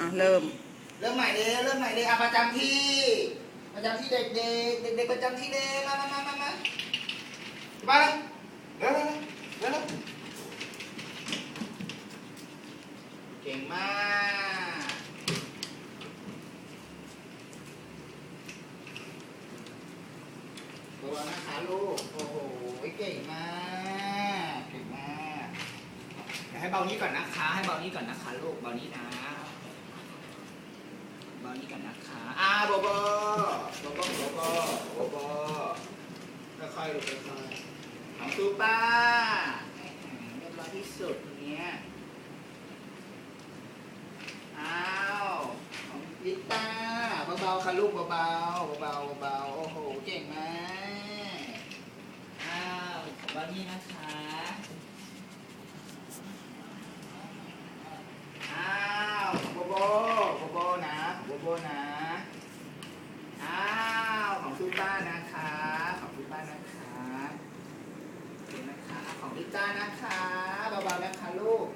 อะเริ่ม เริ่มใหม่เลยเริ่มใหม่เลยอะประจำที่ประจำที่เด็กๆเด็กๆประจำที่เลยมามามามามามาเลยเร็วเร็วเร็วเร็วเก่งมากตัวนะคะลูกโอ้โหเก่งมากเก่งมากให้เบานี้ก่อนนะคะ ให้เบานี้ก่อนนะคะลูกเบานี้นะเบานี้กันนะคะอ่าโบโบโบโบโบโบโบโบค่อยๆลูกค่อยๆของซูป้าแหมเรียบร้อยที่สุดตรงเนี้ยอ้าวของลิต้าเบาๆค่ะลูกเบาๆเบาๆเบาๆโอ้โหเก่งมากอ้าวของบ้านนี้นะคะ อ้าวโบโบโบโบนะโบโบนะ อ้าวของซู ป้านะคะ ขอบคุณป้านะคะโอเคนะคะ ของพี่จ้านะคะเบาๆนะคะลูก